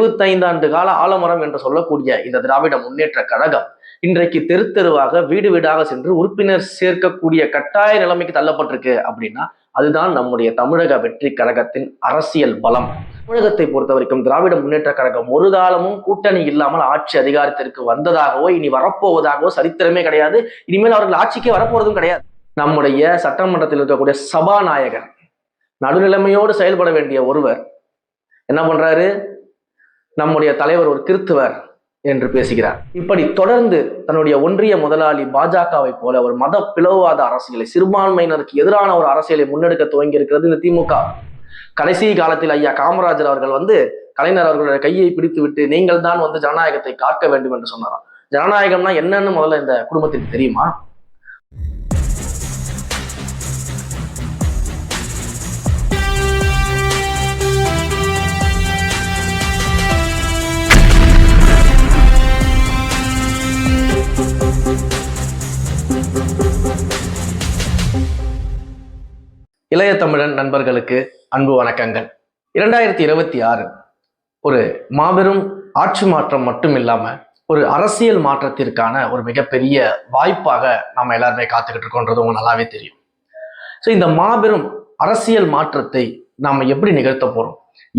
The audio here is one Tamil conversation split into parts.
எழுபத்தைந்து கால ஆலமரம் என்று சொல்லக்கூடிய இந்த திராவிட முன்னேற்ற கழகம் இன்றைக்கு தெரு தெருவாக வீடு வீடாக சென்று உறுப்பினர் சேர்க்கக்கூடிய கட்டாய நிலைமைக்கு தள்ளப்பட்டிருக்கு அப்படின்னா அதுதான் நம்முடைய தமிழக வெற்றி கழகத்தின் அரசியல் பலம். தமிழகத்தை பொறுத்த வரைக்கும் திராவிட முன்னேற்ற கழகம் ஒரு காலமும் கூட்டணி இல்லாமல் ஆட்சி அதிகாரத்திற்கு வந்ததாகவோ இனி வரப்போவதாகவோ சரித்திரமே கிடையாது. இனிமேல் அவர்கள் ஆட்சிக்கே வரப்போறதும் கிடையாது. நம்முடைய சட்டமன்றத்தில் இருக்கக்கூடிய சபாநாயகர் நடுநிலைமையோடு செயல்பட வேண்டிய ஒருவர் என்ன பண்றாரு? நம்முடைய தலைவர் ஒரு கிறித்துவர் என்று பேசுகிறார். இப்படி தொடர்ந்து தன்னுடைய ஒன்றிய முதலாளி பாஜகவை போல ஒரு மத பிளவுவாத அரசியலை சிறுபான்மையினருக்கு எதிரான ஒரு அரசியலை முன்னெடுக்க துவங்கி இருக்கிறது இந்த திமுக. கடைசி காலத்தில் ஐயா காமராஜர் அவர்கள் வந்து கலைஞர் அவர்களுடைய கையை பிடித்து விட்டு நீங்கள் தான் வந்து ஜனநாயகத்தை காக்க வேண்டும் என்று சொன்னாராம். ஜனநாயகம்னா என்னன்னு முதல்ல இந்த குடும்பத்திற்கு தெரியுமா? இளைய தமிழன் நண்பர்களுக்கு அன்பு வணக்கங்கள். இரண்டாயிரத்தி இருபத்தி ஆறு ஒரு மாபெரும் ஆட்சி மாற்றம் மட்டும் இல்லாம ஒரு அரசியல் மாற்றத்திற்கான ஒரு மிகப்பெரிய வாய்ப்பாக நம்ம எல்லாருமே காத்துக்கிட்டு இருக்கோன்றது உங்களுக்கு நல்லாவே தெரியும். ஸோ இந்த மாபெரும் அரசியல் மாற்றத்தை நாம் எப்படி நிகழ்த்த போகிறோம்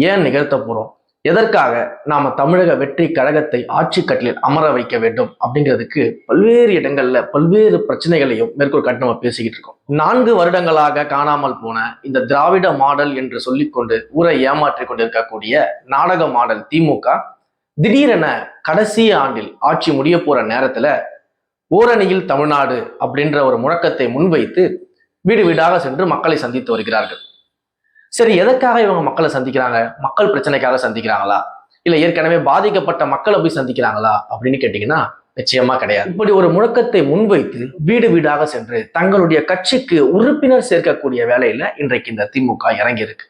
ஏன் நிகழ்த்த போகிறோம் எதற்காக நாம தமிழக வெற்றி கழகத்தை ஆட்சி கட்டிலில் அமர வைக்க வேண்டும் அப்படிங்கிறதுக்கு பல்வேறு இடங்கள்ல பல்வேறு பிரச்சனைகளையும் மேற்கோள் காட்டி நம்ம பேசிக்கிட்டு இருக்கோம். நான்கு வருடங்களாக காணாமல் போன இந்த திராவிட மாடல் என்று சொல்லிக்கொண்டு ஊரை ஏமாற்றி கொண்டிருக்கக்கூடிய நாடக மாடல் திமுக திடீரென கடைசி ஆண்டில் ஆட்சி முடிய போற நேரத்துல ஓரணியில் தமிழ்நாடு அப்படின்ற ஒரு முழக்கத்தை முன்வைத்து வீடு வீடாக சென்று மக்களை சந்தித்து வருகிறார்கள். சரி எதற்காக இவங்க மக்களை சந்திக்கிறாங்க? மக்கள் பிரச்சனைக்காக சந்திக்கிறாங்களா? இல்ல ஏற்கனவே பாதிக்கப்பட்ட மக்களை போய் சந்திக்கிறாங்களா? அப்படின்னு கேட்டீங்கன்னா நிச்சயமா கிடையாது. இப்படி ஒரு முழக்கத்தை முன்வைத்து வீடு வீடாக சென்று தங்களுடைய கட்சிக்கு உறுப்பினர் சேர்க்கக்கூடிய வேலையில இன்றைக்கு இந்த திமுக இறங்கி இருக்கு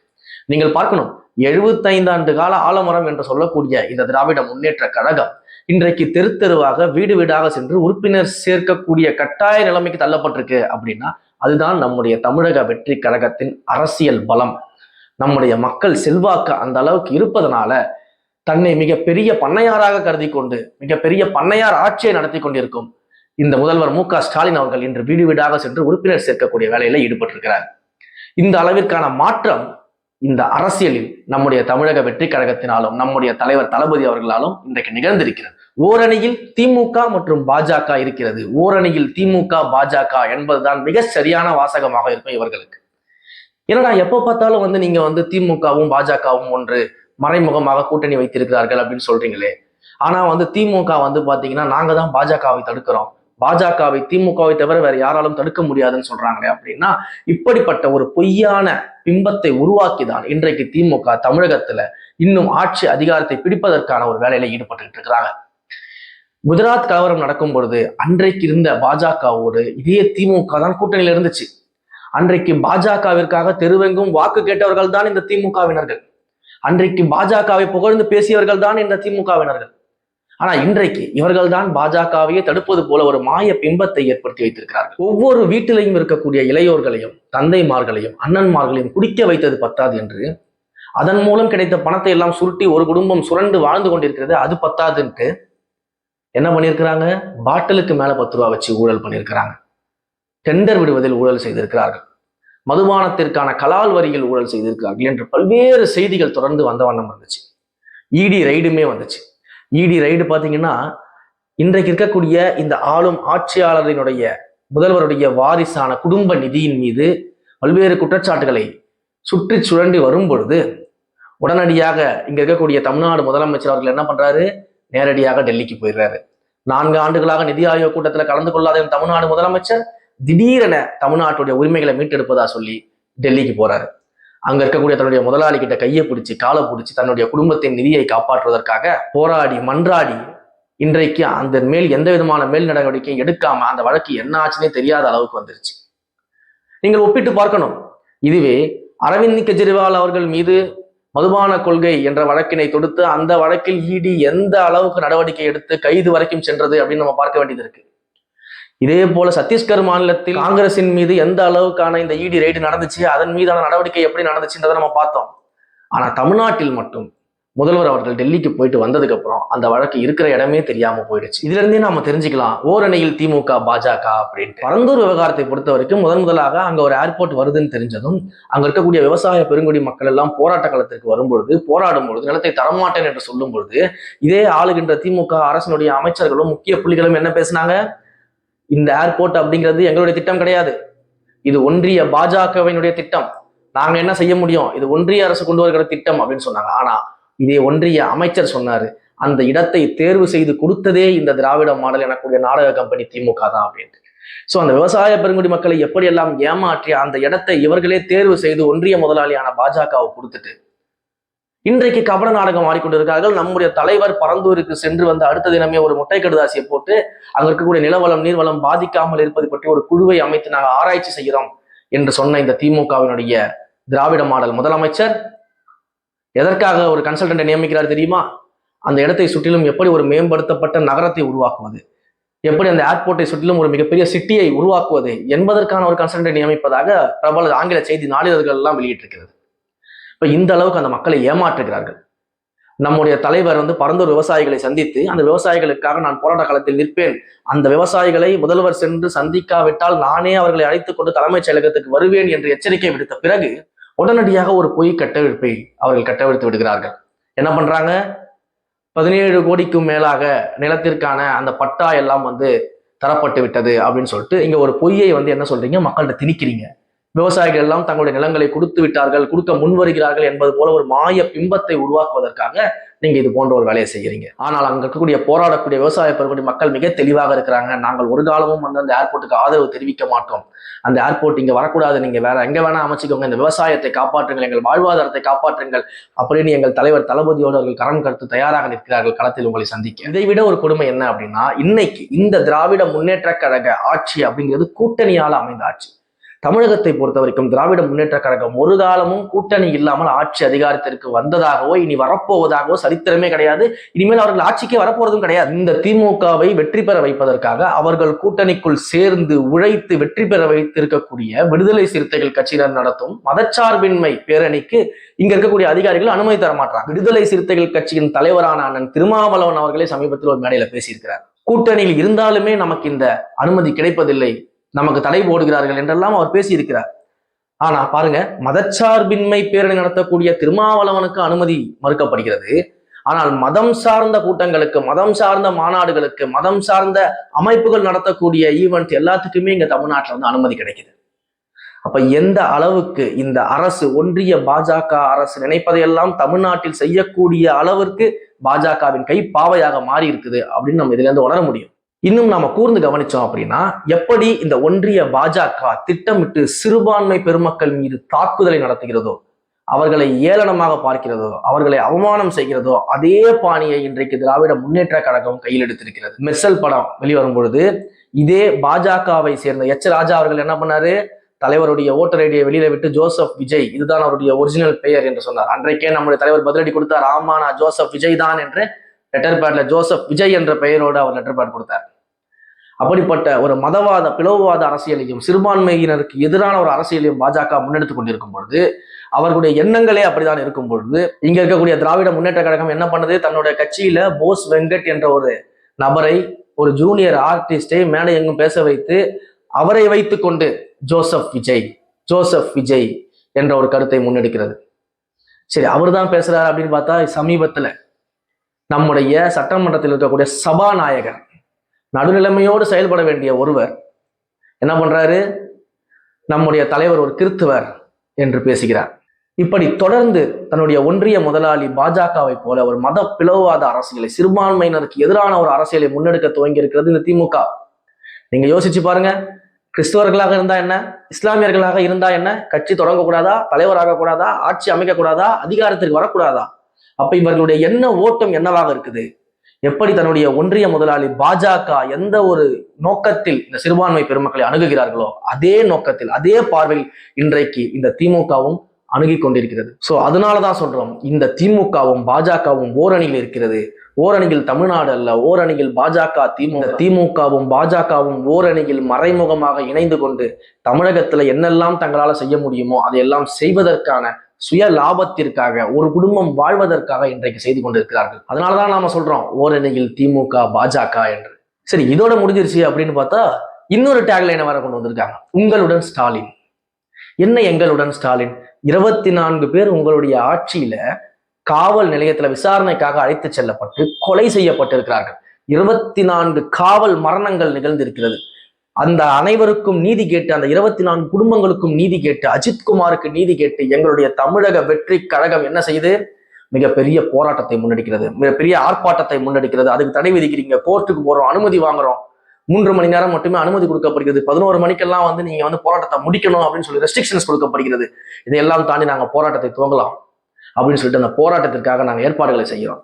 நீங்கள் பார்க்கணும் எழுபத்தைந்து ஆண்டு கால ஆலமரம் என்று சொல்லக்கூடிய இந்த திராவிட முன்னேற்ற கழகம் இன்றைக்கு தெரு தெருவாக வீடு வீடாக சென்று உறுப்பினர் சேர்க்கக்கூடிய கட்டாய நிலைமைக்கு தள்ளப்பட்டிருக்கு அப்படின்னா அதுதான் நம்முடைய தமிழக வெற்றி கழகத்தின் அரசியல் பலம். நம்முடைய மக்கள் செல்வாக்கு அந்த அளவுக்கு இருப்பதனால தன்னை மிகப்பெரிய பண்ணையாராக கருதி கொண்டு மிகப்பெரிய பண்ணையார் ஆட்சியை நடத்தி கொண்டிருக்கும் இந்த முதல்வர் மு க ஸ்டாலின் அவர்கள் இன்று வீடு வீடாக சென்று உறுப்பினர் சேர்க்கக்கூடிய வேலையில ஈடுபட்டிருக்கிறார். இந்த அளவிற்கான மாற்றம் இந்த அரசியலில் நம்முடைய தமிழக வெற்றி கழகத்தினாலும் நம்முடைய தலைவர் தளபதி அவர்களாலும் இன்றைக்கு நிகழ்ந்திருக்கிறது. ஓரணியில் திமுக மற்றும் பாஜக இருக்கிறது. ஓரணியில் திமுக பாஜக என்பதுதான் மிக சரியான வாசகமாக இருக்கும் இவர்களுக்கு. என்னடா எப்போ பார்த்தாலும் வந்து நீங்க வந்து திமுகவும் பாஜகவும் ஒன்று மறைமுகமாக கூட்டணி வைத்திருக்கிறார்கள் அப்படின்னு சொல்றீங்களே. ஆனா வந்து திமுக வந்து பாத்தீங்கன்னா நாங்க தான் பாஜகவை தடுக்கிறோம். பாஜகவை திமுகவை தவிர வேற யாராலும் தடுக்க முடியாதுன்னு சொல்றாங்களே அப்படின்னா இப்படிப்பட்ட ஒரு பொய்யான பிம்பத்தை உருவாக்கிதான் இன்றைக்கு திமுக தமிழகத்துல இன்னும் ஆட்சி அதிகாரத்தை பிடிப்பதற்கான ஒரு வேலையில ஈடுபட்டு இருக்கிறாங்க. குஜராத் கலவரம் நடக்கும் பொழுது அன்றைக்கு இருந்த பாஜகவோடு இதே திமுக தான் கூட்டணியில இருந்துச்சு. அன்றைக்கு பாஜகவிற்காக தெருவெங்கும் வாக்கு கேட்டவர்கள் தான் இந்த திமுகவினர்கள். அன்றைக்கு பாஜகவை புகழ்ந்து பேசியவர்கள் தான் இந்த திமுகவினர்கள். ஆனா இன்றைக்கு இவர்கள் தான் பாஜகவையே தடுப்பது போல ஒரு மாய பிம்பத்தை ஏற்படுத்தி வைத்திருக்கிறார்கள். ஒவ்வொரு வீட்டிலையும் இருக்கக்கூடிய இளையோர்களையும் தந்தைமார்களையும் அண்ணன்மார்களையும் குடிக்க வைத்தது பத்தாது என்று அதன் மூலம் கிடைத்த பணத்தை எல்லாம் சுருட்டி ஒரு குடும்பம் சுரண்டு வாழ்ந்து கொண்டிருக்கிறது அது பத்தாதுன்ட்டு என்ன பண்ணியிருக்கிறாங்க? பாட்டிலுக்கு மேல பத்து ரூபா வச்சு ஊழல் பண்ணியிருக்கிறாங்க. டெண்டர் விடுவதில் ஊழல் செய்திருக்கிறார்கள். மதுபானத்திற்கான கலால் வரியில் ஊழல் செய்திருக்கிறார்கள் என்று பல்வேறு செய்திகள் தொடர்ந்து வந்த வண்ணம் வந்துச்சு. இடி ரைடுமே வந்துச்சு. இடி ரைடு பார்த்தீங்கன்னா இன்றைக்கு இருக்கக்கூடிய இந்த ஆளும் ஆட்சியாளரினுடைய முதல்வருடைய வாரிசான குடும்ப நிதியின் மீது பல்வேறு குற்றச்சாட்டுகளை சுற்றி சுழண்டி வரும் பொழுது உடனடியாக இங்க இருக்கக்கூடிய தமிழ்நாடு முதலமைச்சர் அவர்கள் என்ன பண்றாரு? நேரடியாக டெல்லிக்கு போயிடுறாரு. நான்கு ஆண்டுகளாக நிதி ஆயோக் கூட்டத்தில் கலந்து கொள்ளாத தமிழ்நாடு முதலமைச்சர் திடீரென தமிழ்நாட்டுடைய உரிமைகளை மீட்டெடுப்பதா சொல்லி டெல்லிக்கு போறாரு. அங்க இருக்கக்கூடிய தன்னுடைய முதலாளி கிட்ட கையை பிடிச்சி காலை பிடிச்சி தன்னுடைய குடும்பத்தின் நிதியை காப்பாற்றுவதற்காக போராடி மன்றாடி இன்றைக்கு அந்த மேல் எந்த விதமான மேல் நடவடிக்கையும் எடுக்காம அந்த வழக்கு என்ன ஆச்சுன்னே தெரியாத அளவுக்கு வந்துருச்சு. நீங்கள் ஒப்பிட்டு பார்க்கணும். இதுவே அரவிந்த் கெஜ்ரிவால் அவர்கள் மீது மதுபான கொள்கை என்ற வழக்கினை தொடுத்து அந்த வழக்கில் இடி எந்த அளவுக்கு நடவடிக்கை எடுத்து கைது வரைக்கும் சென்றது அப்படின்னு நம்ம பார்க்க வேண்டியது இருக்கு. இதே போல சத்தீஸ்கர் மாநிலத்தில் காங்கிரசின் மீது எந்த அளவுக்கான இந்த இடி ரைடு நடந்துச்சு அதன் மீதான நடவடிக்கை எப்படி நடந்துச்சுன்றதை நம்ம பார்த்தோம். ஆனா தமிழ்நாட்டில் மட்டும் முதல்வர் அவர்கள் டெல்லிக்கு போயிட்டு வந்ததுக்கு அப்புறம் அந்த வழக்கு இருக்கிற இடமே தெரியாம போயிடுச்சு. இதுல இருந்தே நாம தெரிஞ்சுக்கலாம் ஓரணியில் திமுக பாஜக அப்படின்ட்டு. பரந்தூர் விவகாரத்தை பொறுத்த வரைக்கும் முதன் முதலாக அங்க ஒரு ஏர்போர்ட் வருதுன்னு தெரிஞ்சதும் அங்க இருக்கக்கூடிய விவசாய பெருங்குடி மக்கள் எல்லாம் போராட்ட களத்திற்கு வரும்பொழுது போராடும் பொழுது நிலத்தை தரமாட்டேன் என்று சொல்லும் பொழுது இதே ஆளுகின்ற திமுக அரசினுடைய அமைச்சர்களும் முக்கிய புள்ளிகளும் என்ன பேசினாங்க? இந்த ஏர்போர்ட் அப்படிங்கிறது எங்களுடைய திட்டம் கிடையாது. இது ஒன்றிய பாஜகவினுடைய திட்டம். நாங்க என்ன செய்ய முடியும்? இது ஒன்றிய அரசு கொண்டு வருகிற திட்டம் அப்படின்னு சொன்னாங்க. ஆனா இதே ஒன்றிய அமைச்சர் சொன்னாரு அந்த இடத்தை தேர்வு செய்து கொடுத்ததே இந்த திராவிட மாடல் எனக்கூடிய நாடக கம்பெனி திமுக தான் அப்படின்ட்டு. சோ அந்த விவசாய பெருங்குடி மக்களை எப்படியெல்லாம் ஏமாற்றி அந்த இடத்தை இவர்களே தேர்வு செய்து ஒன்றிய முதலாளியான பாஜகவை கொடுத்துட்டு இன்றைக்கு கபட நாடகம் ஆடிக்கொண்டிருக்கிறார்கள். நம்முடைய தலைவர் பரந்தூருக்கு சென்று வந்த அடுத்த தினமே ஒரு முட்டை கடுதாசியை போட்டு அங்க இருக்கக்கூடிய நிலவளம் நீர்வளம் பாதிக்காமல் இருப்பது பற்றி ஒரு குழுவை அமைத்து நாங்கள் ஆராய்ச்சி செய்கிறோம் என்று சொன்ன இந்த திமுகவினுடைய திராவிட மாடல் முதலமைச்சர். எதற்காக ஒரு கன்சல்டன்ட்டை நியமிக்கிறார் தெரியுமா? அந்த இடத்தை சுற்றிலும் எப்படி ஒரு மேம்படுத்தப்பட்ட நகரத்தை உருவாக்குவது? எப்படி அந்த ஏர்போர்ட்டை சுற்றிலும் ஒரு மிகப்பெரிய சிட்டியை உருவாக்குவது? என்பதற்கான ஒரு கன்சல்டன்ட்டை நியமிப்பதாக பிரபல ஆங்கில செய்தி நாளிதழ்கள் எல்லாம் வெளியிட்டிருக்கிறது. இப்போ இந்த அளவுக்கு அந்த மக்களை ஏமாற்றுகிறார்கள். நம்முடைய தலைவர் வந்து பரந்தூர் விவசாயிகளை சந்தித்து அந்த விவசாயிகளுக்காக நான் போராட்ட காலத்தில் நிற்பேன். அந்த விவசாயிகளை முதல்வர் சென்று சந்திக்காவிட்டால் நானே அவர்களை அழைத்துக் கொண்டு தலைமைச் செயலகத்துக்கு வருவேன் என்று எச்சரிக்கை விடுத்த பிறகு உடனடியாக ஒரு பொய் கட்டவிழ்ப்பை அவர்கள் கட்டவிழ்த்து விடுகிறார்கள். என்ன பண்றாங்க? பதினேழு கோடிக்கும் மேலாக நிலத்திற்கான அந்த பட்டா எல்லாம் வந்து தரப்பட்டு விட்டது அப்படின்னு சொல்லிட்டு இங்க ஒரு பொய்யை வந்து என்ன சொல்றீங்க? மக்கள்கிட்ட திணிக்கிறீங்க. விவசாயிகள் எல்லாம் தங்களுடைய நிலங்களை கொடுத்து விட்டார்கள் கொடுக்க முன் வருகிறார்கள் என்பது போல ஒரு மாய பிம்பத்தை உருவாக்குவதற்காக நீங்க இது போன்ற ஒரு வேலையை செய்கிறீங்க ஆனால் அங்க இருக்கக்கூடிய போராடக்கூடிய விவசாய பெருங்குடி மக்கள் மிக தெளிவாக இருக்கிறாங்க. நாங்கள் ஒரு காலமும் வந்து அந்த ஏர்போர்ட்டுக்கு ஆதரவு தெரிவிக்க மாட்டோம். அந்த ஏர்போர்ட் இங்க வரக்கூடாது. நீங்க வேற எங்க வேணா அமைச்சுக்கோங்க. இந்த விவசாயத்தை காப்பாற்றுங்கள் எங்கள் வாழ்வாதாரத்தை காப்பாற்றுங்கள் அப்படின்னு எங்கள் தலைவர் தளபதியோடு அவர்கள் கரம் கருத்து தயாராக நிற்கிறார்கள் களத்தில் உங்களை சந்திக்க. இதை விட ஒரு கொடுமை என்ன அப்படின்னா இன்னைக்கு இந்த திராவிட முன்னேற்ற கழக ஆட்சி அப்படிங்கிறது கூட்டணியால் அமைந்த ஆட்சி. தமிழகத்தை பொறுத்த வரைக்கும் திராவிட முன்னேற்ற கழகம் ஒரு காலமும் கூட்டணி இல்லாமல் ஆட்சி அதிகாரத்திற்கு வந்ததாகவோ இனி வரப்போவதாகவோ சரித்திரமே கிடையாது. இனிமேல் அவர்கள் ஆட்சிக்கே வரப்போறதும் கிடையாது. இந்த திமுகவை வெற்றி பெற வைப்பதற்காக அவர்கள் கூட்டணிக்குள் சேர்ந்து உழைத்து வெற்றி பெற வைத்திருக்கக்கூடிய விடுதலை சிறுத்தைகள் கட்சியினர் நடத்தும் மதச்சார்பின்மை பேரணிக்கு இங்க இருக்கக்கூடிய அதிகாரிகள் அனுமதி தர மாட்டாங்க விடுதலை சிறுத்தைகள் கட்சியின் தலைவரான அண்ணன் திருமாவளவன் அவர்களே சமீபத்தில் ஒரு மேடையில பேசியிருக்கிறார். கூட்டணியில் இருந்தாலுமே நமக்கு இந்த அனுமதி கிடைப்பதில்லை. நமக்கு தடை போடுகிறார்கள் என்றெல்லாம் அவர் பேசியிருக்கிறார். ஆனா பாருங்க மதச்சார்பின்மை பேரணி நடத்தக்கூடிய திருமாவளவனுக்கு அனுமதி மறுக்கப்படுகிறது. ஆனால் மதம் சார்ந்த கூட்டங்களுக்கு மதம் சார்ந்த மாநாடுகளுக்கு மதம் சார்ந்த அமைப்புகள் நடத்தக்கூடிய ஈவெண்ட் எல்லாத்துக்குமே இங்க தமிழ்நாட்டில் வந்து அனுமதி கிடைக்குது. அப்ப எந்த அளவுக்கு இந்த அரசு ஒன்றிய பாஜக அரசு நினைப்பதையெல்லாம் தமிழ்நாட்டில் செய்யக்கூடிய அளவிற்கு பாஜகவின் கை பாவையாக மாறி இருக்குது அப்படின்னு நம்ம இதுல இருந்து உணர முடியும். இன்னும் நாம கூர்ந்து கவனிச்சோம் அப்படின்னா எப்படி இந்த ஒன்றிய பாஜக திட்டமிட்டு சிறுபான்மை பெருமக்கள் மீது தாக்குதலை நடத்துகிறதோ அவர்களை ஏளனமாக பார்க்கிறதோ அவர்களை அவமானம் செய்கிறதோ அதே பாணியை இன்றைக்கு திராவிட முன்னேற்ற கழகம் கையில் எடுத்திருக்கிறது. மெர்சல் படம் வெளிவரும் பொழுது இதே பாஜகவை சேர்ந்த எச் ராஜா அவர்கள் என்ன பண்ணாரு? தலைவருடைய ஓட்டர் ஐடியை வெளியில விட்டு ஜோசப் விஜய் இதுதான் அவருடைய ஒரிஜினல் பெயர் என்று சொன்னார். அன்றைக்கே நம்முடைய தலைவர் பதிலடி கொடுத்தார் ஆமா நான் ஜோசப் விஜய் தான் என்று லெட்டர் பேட்ல ஜோசப் விஜய் என்ற பெயரோடு அவர் லெட்டர் பேட் கொடுத்தார். அப்படிப்பட்ட ஒரு மதவாத பிளவுவாத அரசியலையும் சிறுபான்மையினருக்கு எதிரான ஒரு அரசியலையும் பாஜக முன்னெடுத்துக் கொண்டிருக்கும் பொழுது அவர்களுடைய எண்ணங்களே அப்படிதான் இருக்கும் பொழுது இங்க இருக்கக்கூடிய திராவிட முன்னேற்ற கழகம் என்ன பண்ணுது? தன்னுடைய கட்சியில போஸ் வெங்கட் என்ற ஒரு நபரை ஒரு ஜூனியர் ஆர்டிஸ்டை மேடை எங்கும் பேச வைத்து அவரை வைத்து கொண்டு ஜோசப் விஜய் ஜோசப் விஜய் என்ற ஒரு கருத்தை முன்னெடுக்கிறது. சரி அவர் தான் பேசுறாரு அப்படின்னு பார்த்தா சமீபத்துல நம்முடைய சட்டமன்றத்தில் இருக்கக்கூடிய சபாநாயகர் நடுநிலைமையோடு செயல்பட வேண்டிய ஒருவர் என்ன பண்றாரு? நம்முடைய தலைவர் ஒரு கிறித்துவர் என்று பேசுகிறார். இப்படி தொடர்ந்து தன்னுடைய ஒன்றிய முதலாளி பாஜகவை போல ஒரு மத பிளவுவாத அரசியலை சிறுபான்மையினருக்கு எதிரான ஒரு அரசியலை முன்னெடுக்க துவங்கி இருக்கிறது இந்த திமுக. நீங்க யோசிச்சு பாருங்க. கிறிஸ்தவர்களாக இருந்தா என்ன? இஸ்லாமியர்களாக இருந்தா என்ன? கட்சி தொடங்கக்கூடாதா? தலைவராக கூடாதா ஆட்சி அமைக்க கூடாதா அதிகாரத்திற்கு வரக்கூடாதா? அப்ப இவர்களுடைய என்ன ஓட்டம் என்னவாக இருக்குது? எப்படி தன்னுடைய ஒன்றிய முதலாளி பாஜக எந்த ஒரு நோக்கத்தில் இந்த சிறுபான்மை பெருமக்களை அணுகுகிறார்களோ அதே நோக்கத்தில் அதே பார்வையில் இன்றைக்கு இந்த திமுகவும் அணுகி கொண்டிருக்கிறது. அதனால தான் சொல்றோம் இந்த திமுகவும் பாஜகவும் ஓரணியில் இருக்கிறது. ஓரணியில் தமிழ்நாடு அல்ல ஓரணியில் பாஜக திமுக திமுகவும் பாஜகவும் ஓரணியில் மறைமுகமாக இணைந்து கொண்டு தமிழகத்துல என்னெல்லாம் தங்களால் செய்ய முடியுமோ அதையெல்லாம் செய்வதற்கான சுய லாபத்திற்காக ஒரு குடும்பம் வாழ்வதற்காக இன்றைக்கு செய்து கொண்டிருக்கிறார்கள். அதனாலதான் நாம சொல்றோம் ஓரணியில் திமுக பாஜக என்று. சரி இதோட முடிஞ்சிருச்சு அப்படின்னு பார்த்தா இன்னொரு டேக்லைனை வர கொண்டு வந்திருக்காங்க. உங்களுடன் ஸ்டாலின். என்ன எங்களுடன் ஸ்டாலின்? இருபத்தி நான்கு பேர் உங்களுடைய ஆட்சியில காவல் நிலையத்துல விசாரணைக்காக அழைத்து செல்லப்பட்டு கொலை செய்யப்பட்டிருக்கிறார்கள். இருபத்தி நான்கு காவல் மரணங்கள் நிகழ்ந்திருக்கிறது. அந்த அனைவருக்கும் நீதி கேட்டு அந்த இருபத்தி நான்கு குடும்பங்களுக்கும் நீதி கேட்டு அஜித்குமாருக்கு நீதி கேட்டு எங்களுடைய தமிழக வெற்றி கழகம் என்ன செய்து மிகப்பெரிய போராட்டத்தை முன்னெடுக்கிறது. மிகப்பெரிய ஆர்ப்பாட்டத்தை முன்னெடுக்கிறது. அதுக்கு தடை விதிக்கிறீங்க. கோர்ட்டுக்கு போறோம் அனுமதி வாங்குறோம். மூன்று மணி நேரம் மட்டுமே அனுமதி கொடுக்கப்படுகிறது. பதினோரு மணிக்கெல்லாம் வந்து நீங்க வந்து போராட்டத்தை முடிக்கணும் அப்படின்னு சொல்லி ரெஸ்ட்ரிக்ஷன்ஸ் கொடுக்கப்படுகிறது. இதையெல்லாம் தாண்டி நாங்க போராட்டத்தை துவங்கலாம் அப்படின்னு சொல்லிட்டு அந்த போராட்டத்திற்காக நாங்கள் ஏற்பாடுகளை செய்கிறோம்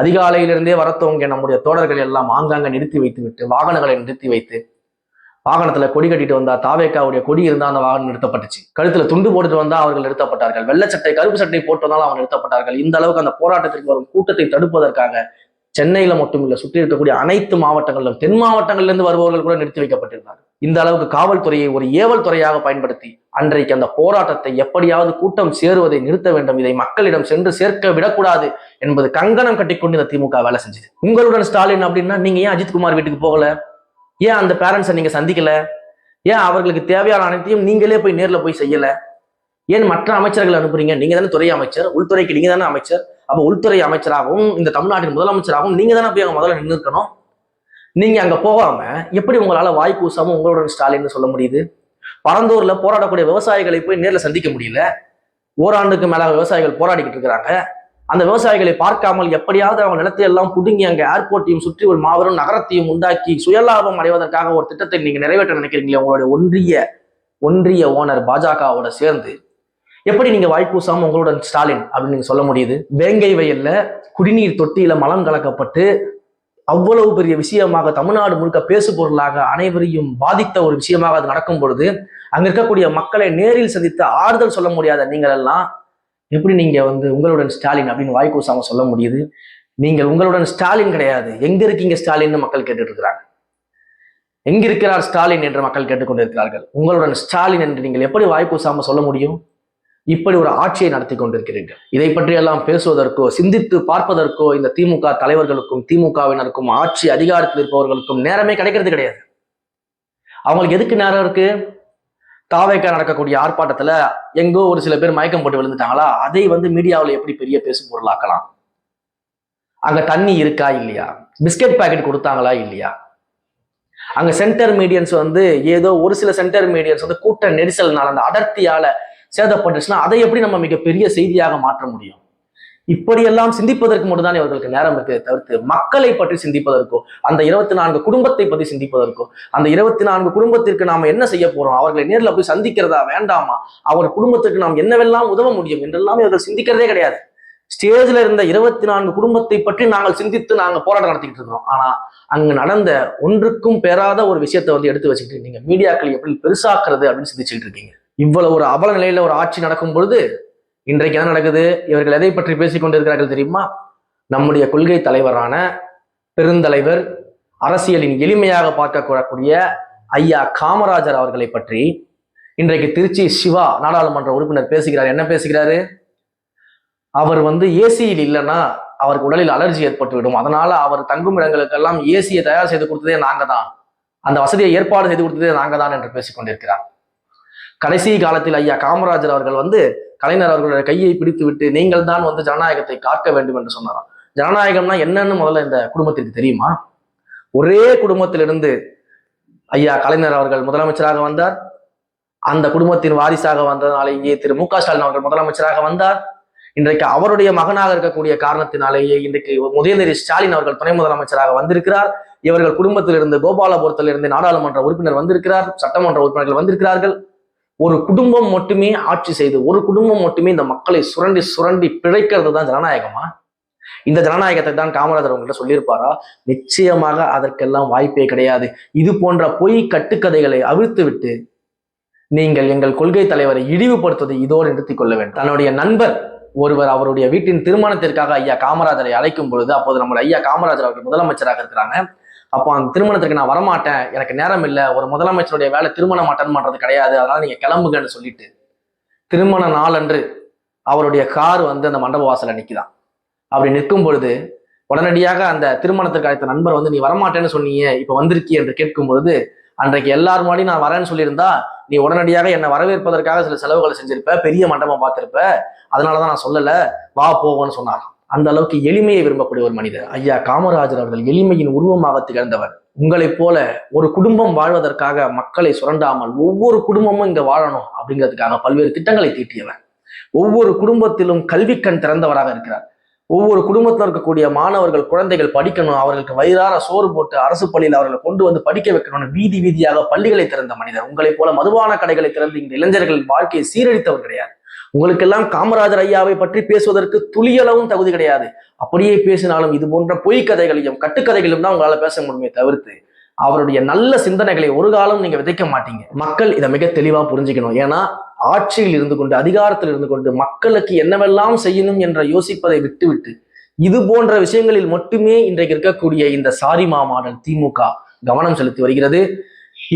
அதிகாலையிலிருந்தே வரத்தவங்க நம்முடைய தோழர்கள் எல்லாம் ஆங்காங்க நிறுத்தி வைத்து விட்டு வாகனங்களை நிறுத்தி வைத்து வாகனத்துல கொடி கட்டிட்டு வந்தா தாவேக்காவுடைய கொடி இருந்தா அந்த வாகனம் நிறுத்தப்பட்டுச்சு. கழுத்துல துண்டு போட்டுட்டு வந்தா அவர்கள் நிறுத்தப்பட்டார்கள். வெள்ளை சட்டை கருப்பு சட்டை போட்டு வந்தாலும் அவங்க நிறுத்தப்பட்டார்கள். இந்த அளவுக்கு அந்த போராட்டத்திற்கு வரும் கூட்டத்தை தடுப்பதற்காக சென்னையில மட்டும் இல்ல சுற்றி இருக்கக்கூடிய அனைத்து மாவட்டங்களிலும் தென் மாவட்டங்கள்ல இருந்து வருபவர்கள் கூட நிறுத்தி வைக்கப்பட்டிருந்தார்கள். இந்த அளவுக்கு காவல்துறையை ஒரு ஏவல் துறையாக பயன்படுத்தி அன்றைக்கு அந்த போராட்டத்தை எப்படியாவது கூட்டம் சேருவதை நிறுத்த வேண்டும். இதை மக்களிடம் சென்று சேர்க்க விடக்கூடாது என்பது கங்கணம் கட்டிக்கொண்டு இந்த திமுக வேலை செஞ்சது. உங்களுடன் ஸ்டாலின் அப்படின்னா நீங்க ஏன் அஜித்குமார் வீட்டுக்கு போகல? ஏன் அந்த பேரண்ட்ஸை நீங்கள் சந்திக்கல? ஏன் அவர்களுக்கு தேவையான அனைத்தையும் நீங்களே போய் நேரில் போய் செய்யலை? ஏன் மற்ற அமைச்சர்கள் அனுப்புறீங்க? நீங்கள் தானே துறை அமைச்சர் உள்துறைக்கு நீங்கள் தானே அமைச்சர். அப்போ உள்துறை அமைச்சராகவும் இந்த தமிழ்நாட்டின் முதலமைச்சராகவும் நீங்கள் தானே போய் அங்கே முதல்ல நின்று இருக்கணும் நீங்கள் அங்கே போகாமல் எப்படி உங்களால் வாய் கூசாம உங்களுடன் ஸ்டாலின் சொல்ல முடியுது? பரந்தூரில் போராடக்கூடிய விவசாயிகளை போய் நேரில் சந்திக்க முடியல? ஓராண்டுக்கு மேலாக விவசாயிகள் போராடிக்கிட்டு இருக்கிறாங்க. அந்த விவசாயிகளை பார்க்காமல் எப்படியாவது அவங்க நிலத்தை எல்லாம் புடுங்கி அங்க ஏர்போர்ட்டையும் சுற்றி ஒரு மாபெரும் நகரத்தையும் உண்டாக்கி சுயலாபம் அடைவதற்காக ஒரு திட்டத்தை நீங்க நிறைவேற்ற நினைக்கிறீங்களே உங்களுடைய ஒன்றிய ஒன்றிய ஓனர் பாஜகவோட சேர்ந்து. எப்படி நீங்க வாய்ப்பூசாம உங்களுடன் ஸ்டாலின் அப்படின்னு நீங்க சொல்ல முடியுது? வேங்கை வயல்ல குடிநீர் தொட்டியில மலம் கலக்கப்பட்டு அவ்வளவு பெரிய விஷயமாக தமிழ்நாடு முழுக்க பேசு பொருளாக அனைவரையும் பாதித்த ஒரு விஷயமாக அது நடக்கும் பொழுது அங்க இருக்கக்கூடிய மக்களை நேரில் சந்தித்து ஆறுதல் சொல்ல முடியாத நீங்கள் எல்லாம் எப்படி நீங்க வந்து உங்களுடன் ஸ்டாலின் அப்படின்னு வாய்க்கூசாம சொல்ல முடியுது? நீங்கள் உங்களுடன் ஸ்டாலின் கிடையாது. எங்க இருக்கீங்க ஸ்டாலின்னு மக்கள் கேட்டுட்டு இருக்கிறாங்க எங்க இருக்கிறார் ஸ்டாலின் என்று மக்கள் கேட்டுக்கொண்டிருக்கிறார்கள். உங்களுடன் ஸ்டாலின் என்று நீங்கள் எப்படி வாய்க்கூசாம சொல்ல முடியும்? இப்படி ஒரு ஆட்சியை நடத்தி கொண்டிருக்கிறீர்கள். இதை பற்றியெல்லாம் பேசுவதற்கோ சிந்தித்து பார்ப்பதற்கோ இந்த திமுக தலைவர்களுக்கும் திமுகவினருக்கும் ஆட்சி அதிகாரத்தில் இருப்பவர்களுக்கும் நேரமே கிடைக்கிறது கிடையாது. அவங்களுக்கு எதுக்கு நேரம் இருக்கு? தாவேக்கா நடக்கக்கூடிய ஆர்ப்பாட்டத்துல எங்கோ ஒரு சில பேர் மயக்கம் போட்டு விழுந்துட்டாங்களா? அதை வந்து மீடியாவில் எப்படி பெரிய பேசு பொருளாக்கலாம்? அங்க தண்ணி இருக்கா இல்லையா? பிஸ்கட் பாக்கெட் கொடுத்தாங்களா இல்லையா? அங்க சென்டர் மீடியன்ஸ் வந்து ஏதோ ஒரு சில சென்டர் மீடியன்ஸ் வந்து கூட்ட நெரிசல்னால அந்த அடர்த்தியால சேதப்பட்டுச்சுன்னா அதை எப்படி நம்ம மிகப்பெரிய செய்தியாக மாற்ற முடியும்? இப்படியெல்லாம் சிந்திப்பதற்கு மட்டும்தான் இவர்களுக்கு நேரம் இருக்கு. தவிர்த்து மக்களை பற்றி சிந்திப்பதற்கோ அந்த இருபத்தி நான்கு குடும்பத்தை பற்றி சிந்திப்பதற்கோ அந்த இருபத்தி நான்கு குடும்பத்திற்கு நாம என்ன செய்ய போறோம்? அவர்களை நேர்ல போய் சந்திக்கிறதா வேண்டாமா? அவர் குடும்பத்திற்கு நாம் என்னவெல்லாம் உதவ முடியும் என்றெல்லாம் இவர்கள் சிந்திக்கிறதே கிடையாது. ஸ்டேஜ்ல இருந்த இருபத்தி நான்கு குடும்பத்தை பற்றி நாங்கள் சிந்தித்து நாங்க போராட்டம் நடத்திக்கிட்டு இருக்கிறோம். ஆனா அங்கு நடந்த ஒன்றுக்கும் பெறாத ஒரு விஷயத்தை வந்து எடுத்து வச்சுக்கிட்டு நீங்க மீடியாக்கள் எப்படி பெருசாக்குறது அப்படின்னு சிந்திச்சுட்டு இருக்கீங்க. இவ்வளவு ஒரு அவல நிலையில ஒரு ஆட்சி நடக்கும் பொழுது இன்றைக்கு என்ன நடக்குது? இவர்கள் எதை பற்றி பேசிக் கொண்டிருக்கிறார்கள் தெரியுமா? நம்முடைய கொள்கை தலைவரான பெருந்தலைவர் அரசியலின் எளிமையாக பார்க்கக்கூடக்கூடிய ஐயா காமராஜர் அவர்களை பற்றி இன்றைக்கு திருச்சி சிவா நாடாளுமன்ற உறுப்பினர் பேசுகிறார். என்ன பேசுகிறாரு? அவர் வந்து ஏசியில் இல்லைன்னா அவருக்கு உடலில் அலர்ஜி ஏற்பட்டுவிடும். அதனால அவர் தங்கும் இடங்களுக்கெல்லாம் ஏசியை தயார் செய்து கொடுத்ததே நாங்க தான் அந்த வசதியை ஏற்பாடு செய்து கொடுத்ததே நாங்க தான் என்று பேசிக்கொண்டிருக்கிறார் கடைசி காலத்தில் ஐயா காமராஜர் அவர்கள் வந்து கலைஞர் அவர்களுடைய கையை பிடித்து விட்டு நீங்கள் தான் வந்து ஜனநாயகத்தை காக்க வேண்டும் என்று சொன்னாராம். ஜனநாயகம்னா என்னன்னு முதல்ல இந்த குடும்பத்திற்கு தெரியுமா? ஒரே குடும்பத்திலிருந்து ஐயா கலைஞர் அவர்கள் முதலமைச்சராக வந்தார். அந்த குடும்பத்தின் வாரிசாக வந்ததனாலே இங்கே திரு மு க ஸ்டாலின் அவர்கள் முதலமைச்சராக வந்தார். இன்றைக்கு அவருடைய மகனாக இருக்கக்கூடிய காரணத்தினாலேயே இன்றைக்கு உதயநிதி ஸ்டாலின் அவர்கள் துணை முதலமைச்சராக வந்திருக்கிறார். இவர்கள் குடும்பத்திலிருந்து கோபாலபுரத்திலிருந்து நாடாளுமன்ற உறுப்பினர் வந்திருக்கிறார். சட்டமன்ற உறுப்பினர்கள் வந்திருக்கிறார்கள். ஒரு குடும்பம் மட்டுமே ஆட்சி செய்து ஒரு குடும்பம் மட்டுமே இந்த மக்களை சுரண்டி சுரண்டி பிழைக்கிறது தான் ஜனநாயகமா? இந்த ஜனநாயகத்தை தான் காமராஜர் உங்கள்கிட்ட சொல்லியிருப்பாரா? நிச்சயமாக அதற்கெல்லாம் வாய்ப்பே கிடையாது. இது போன்ற பொய் கட்டுக்கதைகளை அவிழ்த்து விட்டு நீங்கள் எங்கள் கொள்கை தலைவரை இழிவுபடுத்துவதை இதோடு நிறுத்திக் கொள்ள வேண்டும். தன்னுடைய நண்பர் ஒருவர் அவருடைய வீட்டின் திருமணத்திற்காக ஐயா காமராஜரை அழைக்கும் பொழுது அப்போது நம்முடைய ஐயா காமராஜர் அவர்கள் முதலமைச்சராக இருக்கிறாங்க. அப்போ அந்த திருமணத்திற்கு நான் வரமாட்டேன். எனக்கு நேரம் இல்லை. ஒரு முதலமைச்சருடைய வேலை திருமணம் அட்டன் பண்ணுறது கிடையாது. அதனால் நீங்கள் கிளம்புங்கன்னு சொல்லிட்டு திருமண நாளன்று அவருடைய கார் வந்து அந்த மண்டப வாசலில் நிற்கிதான் அப்படி நிற்கும் பொழுது உடனடியாக அந்த திருமணத்திற்கு அழைத்த நண்பர் வந்து நீ வரமாட்டேன்னு சொன்னீங்க. இப்போ வந்திருக்கி என்று கேட்கும் பொழுது அன்றைக்கு எல்லார் முன்னாடி நான் வரேன்னு சொல்லியிருந்தா நீ உடனடியாக என்னை வரவேற்பதற்காக சில செலவுகளை செஞ்சிருப்ப பெரிய மண்டபம் பார்த்திருப்ப. அதனாலதான் நான் சொல்லலை. வா போவோன்னு சொன்னாராம். அந்த அளவுக்கு எளிமையை விரும்பக்கூடிய ஒரு மனிதர். ஐயா காமராஜர் அவர்கள் எளிமையின் உருவமாக திகழ்ந்தவர். உங்களைப் போல ஒரு குடும்பம் வாழ்வதற்காக மக்களை சுரண்டாமல் ஒவ்வொரு குடும்பமும் இங்க வாழணும் அப்படிங்கிறதுக்காக பல்வேறு திட்டங்களை தீட்டியவர். ஒவ்வொரு குடும்பத்திலும் கல்விக்கண் திறந்தவராக இருக்கிறார். ஒவ்வொரு குடும்பத்தில் இருக்கக்கூடிய மாணவர்கள் குழந்தைகள் படிக்கணும் அவர்களுக்கு வயிறார சோறு போட்டு அரசு பள்ளியில் அவர்களை கொண்டு வந்து படிக்க வைக்கணும்னு வீதி வீதியாக பள்ளிகளை திறந்த மனிதர். உங்களைப் போல மதுபான கடைகளை திறந்து இந்த இளைஞர்கள் வாழ்க்கையை சீரழித்தவர் கிடையாது. உங்களுக்கெல்லாம் காமராஜர் ஐயாவை பற்றி பேசுவதற்கு துளியளவும் தகுதி கிடையாது. அப்படியே பேசினாலும் இது போன்ற பொய் கதைகளையும் கட்டுக்கதைகளையும் தான் உங்களால பேச முடியுமே தவிர்த்து அவருடைய நல்ல சிந்தனைகளை ஒரு காலம் நீங்க விதைக்க மாட்டீங்க. மக்கள் இதை மிக தெளிவா புரிஞ்சுக்கணும். ஏன்னா ஆட்சியில் இருந்து கொண்டு அதிகாரத்தில் இருந்து கொண்டு மக்களுக்கு என்னவெல்லாம் செய்யணும் என்ற யோசிப்பதை விட்டுவிட்டு இது போன்ற விஷயங்களில் மட்டுமே இன்றைக்கு இருக்கக்கூடிய இந்த சாரிமா மாடல் திமுக கவனம் செலுத்தி வருகிறது.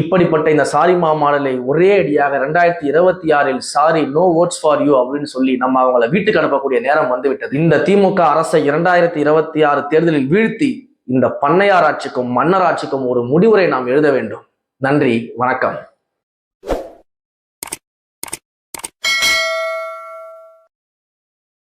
இப்படிப்பட்ட இந்த சாரிமா மாடலை ஒரே அடியாக ரெண்டாயிரத்தி இருபத்தி ஆறில் sorry no votes for you அப்படின்னு சொல்லி நம்ம அவங்களை வீட்டுக்கு அனுப்பக்கூடிய நேரம் வந்துவிட்டது. இந்த திமுக அரசை இரண்டாயிரத்தி இருபத்தி ஆறு தேர்தலில் வீழ்த்தி இந்த பண்ணையார் ஆட்சிக்கும் மன்னர் ஆட்சிக்கும் ஒரு முடிவுரை நாம் எழுத வேண்டும். நன்றி வணக்கம்.